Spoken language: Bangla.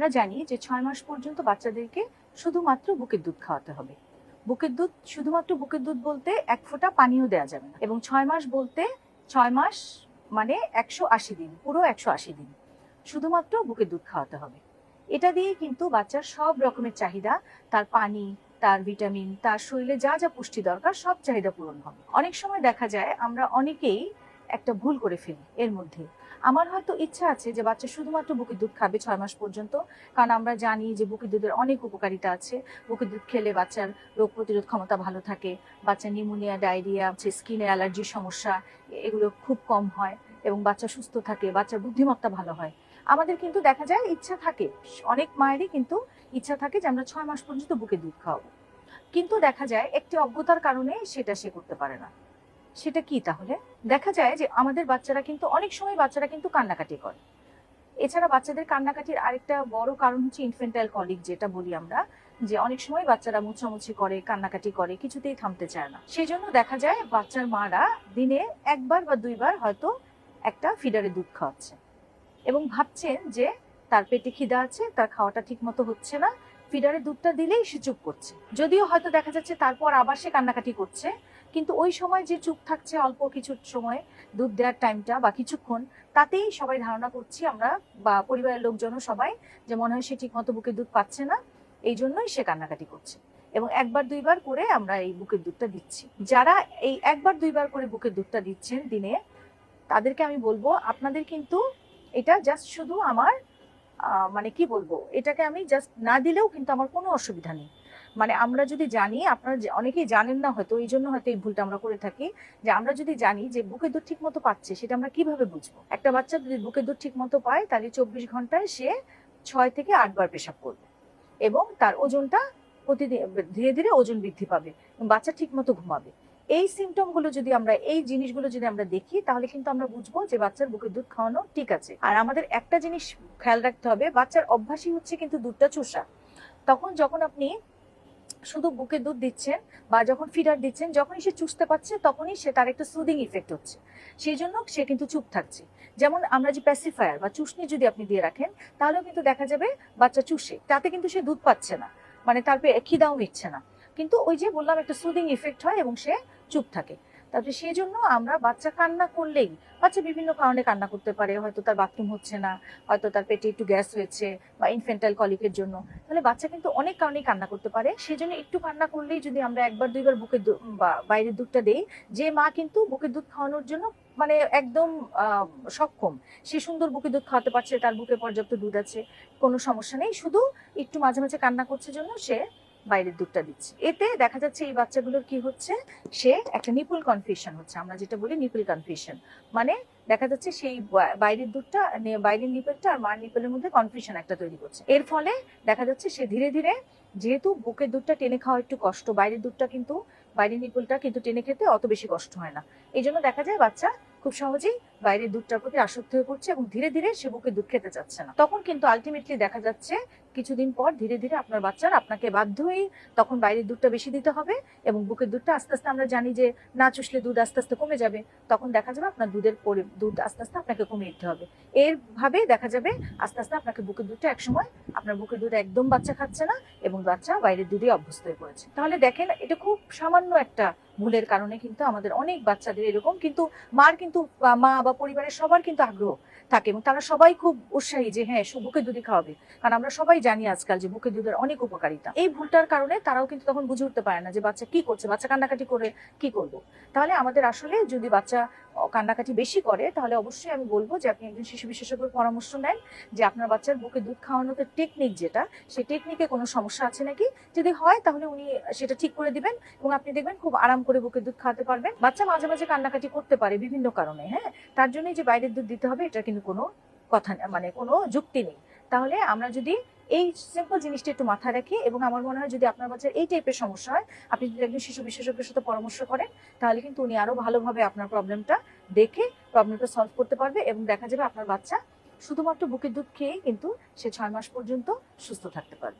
আমরা জানি যে ছয় মাস পর্যন্ত বাচ্চাদেরকে শুধুমাত্র বুকের দুধ খাওয়াতে হবে। বুকের দুধ, শুধুমাত্র বুকের দুধ বলতে এক ফোঁটা পানিও দেওয়া যাবে না। এবং ছয় মাস বলতে ছয় মাস মানে একশো আশি দিন, পুরো একশো আশি দিন শুধুমাত্র বুকের দুধ খাওয়াতে হবে। এটা দিয়ে কিন্তু বাচ্চার সব রকমের চাহিদা, তার পানি, তার ভিটামিন, তার শরীরে যা যা পুষ্টি দরকার সব চাহিদা পূরণ হবে। অনেক সময় দেখা যায় আমরা অনেকেই একটা ভুল করে ফেলি এর মধ্যে। আমার হয়তো ইচ্ছা আছে যে বাচ্চা শুধুমাত্র বুকের দুধ খাবে ছয় মাস পর্যন্ত, কারণ আমরা জানি যে বুকের দুধের অনেক উপকারিতা আছে। বুকের দুধ খেলে বাচ্চার রোগ প্রতিরোধ ক্ষমতা ভালো থাকে বাচ্চা নিউমোনিয়া, ডায়রিয়া স্কিনে অ্যালার্জির সমস্যা, এগুলো খুব কম হয় এবং বাচ্চা সুস্থ থাকে, বাচ্চার বুদ্ধিমত্তা ভালো হয়। আমাদের কিন্তু দেখা যায় ইচ্ছা থাকে, অনেক মায়েরই কিন্তু ইচ্ছা থাকে যে আমরা ছয় মাস পর্যন্ত বুকে দুধ খাওয়াবো। কিন্তু দেখা যায় একটি অজ্ঞতার কারণে সেটা সে করতে পারে না। সেটা কি তাহলে? দেখা যায় যে আমাদের বাচ্চারা কিন্তু, অনেক সময় বাচ্চারা কিন্তু কান্নাকাটি করে। এছাড়া বাচ্চাদের কান্নাকাটির আরেকটা বড় কারণ হচ্ছে ইনফেন্টাইল কলিক যেটা বলি আমরা, যে অনেক সময় বাচ্চারা মুছামুছি করে, কান্নাকাটি করে, কিছুতেই থামতে চায় না। সেই জন্য দেখা যায় বাচ্চার মারা দিনে একবার বা দুইবার হয়তো একটা ফিডারে দুধ খাওয়াচ্ছে এবং ভাবছেন যে তার পেটে খিদা আছে, তার খাওয়াটা ঠিক মতো হচ্ছে না ফিডারে দুধটা দিলেই সে চুপ করছে। যদিও হয়তো দেখা যাচ্ছে তারপর আবার সে কান্নাকাটি করছে, কিন্তু ওই সময় যে চুপ থাকছে অল্প কিছু সময় দুধ দেওয়ার টাইমটা বা কিছুক্ষণ, তাতেই সবাই ধারণা করছি আমরা বা পরিবারের লোকজনও সবাই যে মনে হয় সে ঠিক মতো বুকের দুধ পাচ্ছে না, এই জন্যই সে কান্নাকাটি করছে। এবং একবার দুইবার করে আমরা এই বুকের দুধটা দিচ্ছি। যারা এই একবার দুইবার করে বুকের দুধটা দিচ্ছেন দিনে, তাদেরকে আমি বলব, আপনাদের কিন্তু এটা জাস্ট শুধু আমার মানে কি বলব, এটাকে আমি জাস্ট না দিলেও কিন্তু আমার কোনো অসুবিধা নেই। মানে আমরা যদি জানি, আপনারা অনেকেই জানেন না হয়তো, এই জন্য হয়তো এই ভুলটা আমরা করে থাকি, যে আমরা যদি জানি যে বুকের দুধ ঠিক মতো পাচ্ছে, সেটা আমরা কীভাবে বুঝব? একটা বাচ্চা যদি বুকের দুধ ঠিক মতো পায়, তাহলে চব্বিশ ঘন্টায় সে ছয় থেকে আটবার পেশাব করবে এবং তার ওজনটা প্রতিদিন, ধীরে ধীরে ওজন বৃদ্ধি পাবে বাচ্চা ঠিক মতো ঘুমাবে। এই সিমটমগুলো যদি আমরা, এই জিনিসগুলো যদি আমরা দেখি, তাহলে কিন্তু আমরা বুঝব যে বাচ্চার বুকের দুধ খাওয়ানো ঠিক আছে। আর আমাদের একটা জিনিস খেয়াল রাখতে হবে, বাচ্চার অভ্যাসই হচ্ছে কিন্তু দুধটা চোষা। তখন যখন আপনি শুধু বুকে দুধ দিচ্ছেন বা যখন ফিডার দিচ্ছেন, যখনই সে চুষতে পারছে, তখনই সে তার একটা সুদিং ইফেক্ট হচ্ছে। সেই জন্য সে কিন্তু চুপ থাকছে। যেমন আমরা যে প্যাসিফায়ার বা চুষনি যদি আপনি দিয়ে রাখেন, তাহলেও কিন্তু দেখা যাবে বাচ্চা চুষে, তাতে কিন্তু সে দুধ পাচ্ছে না। মানে তার খিদাও মিটছে না। কিন্তু ওই যে বললাম, একটা সুদিং ইফেক্ট হয় এবং সে চুপ থাকে। তারপরে সেই জন্য আমরা বাচ্চা কান্না করলেই, বাচ্চা বিভিন্ন কারণে কান্না করতে পারে, হয়তো তার বাথরুম হচ্ছে না, হয়তো তার পেটে একটু গ্যাস হয়েছে বা ইনফেন্টাইল কলিকের জন্য। তাহলে বাচ্চা কিন্তু অনেক কারণেই কান্না করতে পারে। সেই জন্য একটু কান্না করলেই যদি আমরা একবার, দুইবার বুকের দু- বা বাইরের দুধটা দেই, যে মা কিন্তু বুকের দুধ খাওয়ানোর জন্য মানে একদম সক্ষম। সে সুন্দর বুকে দুধ খাওয়াতে পারছে, তার বুকে পর্যাপ্ত দুধ আছে, কোনো সমস্যা নেই। শুধু একটু মাঝে মাঝে কান্না করছে জন্য সে বাইরের দুধটা দিচ্ছে। এতে দেখা যাচ্ছে এই বাচ্চাগুলোর কি হচ্ছে? সে একটা নিপুল কনফিউশন হচ্ছে। আমরা যেটা বলি নিপুল কনফিউশন মানে দেখা যাচ্ছে সেই বাইরের দুধটা বাইরের নিপেলটা আর মার নিপেলের মধ্যে কনফিউশন একটা তৈরি করছে। এর ফলে দেখা যাচ্ছে সে ধীরে ধীরে যেহেতু বুকের দুধটা টেনে খাওয়া একটু কষ্ট, বাইরের দুধটা কিন্তু, বাইরের নিপুলটা কিন্তু টেনে খেতে অত বেশি কষ্ট হয় না। এই জন্য দেখা যায় বাচ্চা খুব সহজেই বাইরের দুধটার প্রতি আসক্ত হয়ে পড়ছে এবং ধীরে ধীরে সে বুকের দুধ খেতে চাচ্ছে না। তখন কিন্তু আলটিমেটলি দেখা যাচ্ছে কিছুদিন পর ধীরে ধীরে আপনার বাচ্চার আপনাকে বাধ্য হয়েই তখন বাইরের দুধটা বেশি দিতে হবে এবং বুকের দুধটা আস্তে আস্তে আমরা জানি যে না চুষলে দুধ আস্তে আস্তে কমে যাবে, তখন দেখা যাবে আপনার দুধের পরি- দুধ আস্তে আস্তে আপনাকে কমিয়ে দিতে হবে। এর ভাবে দেখা যাবে আস্তে আস্তে আপনাকে বুকের দুধটা একসময় আপনার বুকের দুধ একদম বাচ্চা খাচ্ছে না এবং বাচ্চা বাইরের দুধে অভ্যস্ত হয়ে পড়েছে। তাহলে দেখেন এটা খুব সামান্য একটা ভুলের কারণে কিন্তু আমাদের অনেক বাচ্চাদের এরকম, কিন্তু মার কিন্তু, মা বা পরিবারের সবার কিন্তু আগ্রহ থাকে এবং তারা সবাই খুব উৎসাহী যে হ্যাঁ বুকের দুধই খাওয়াবে। কারণ আমরা সবাই জানি আজকাল যে বুকের দুধের অনেক উপকারিতা। এই ভুলটার কারণে তারাও কিন্তু তখন বুঝে উঠতে পারে না যে বাচ্চা কি করছে, বাচ্চা কান্নাকাটি করে কি করব। তাহলে আমাদের আসলে যদি বাচ্চা কান্নাকাটি বেশি করে, তাহলে অবশ্যই আমি বলব যে আপনি একজন শিশু বিশেষজ্ঞের পরামর্শ নেন যে আপনার বাচ্চার বুকে দুধ খাওয়ানোর টেকনিক যেটা, সেই টেকনিকে কোনো সমস্যা আছে নাকি? যদি হয়, তাহলে উনি সেটা ঠিক করে দিবেন এবং আপনি দেখবেন খুব আরাম করে বুকে দুধ খাওয়াতে পারবেন। বাচ্চা মাঝে মাঝে কান্নাকাটি করতে পারে বিভিন্ন কারণে হ্যাঁ? তার জন্যই যে বাইরের দুধ দিতে হবে এটা কিন্তু কোনো কথা মানে কোনো যুক্তি নেই। তাহলে আমরা যদি এই সিম্পল জিনিসটা একটু মাথায় রাখি এবং আমার মনে হয় যদি আপনার বাচ্চার এই টাইপের সমস্যা হয়, আপনি যদি একজন শিশু বিশেষজ্ঞের সাথে পরামর্শ করেন, তাহলে কিন্তু উনি আরও ভালোভাবে আপনার প্রবলেমটা দেখে প্রবলেমটা সলভ করতে পারবে এবং দেখা যাবে আপনার বাচ্চা শুধুমাত্র বুকের দুধ খেয়েই কিন্তু সে ছয় মাস পর্যন্ত সুস্থ থাকতে পারবে।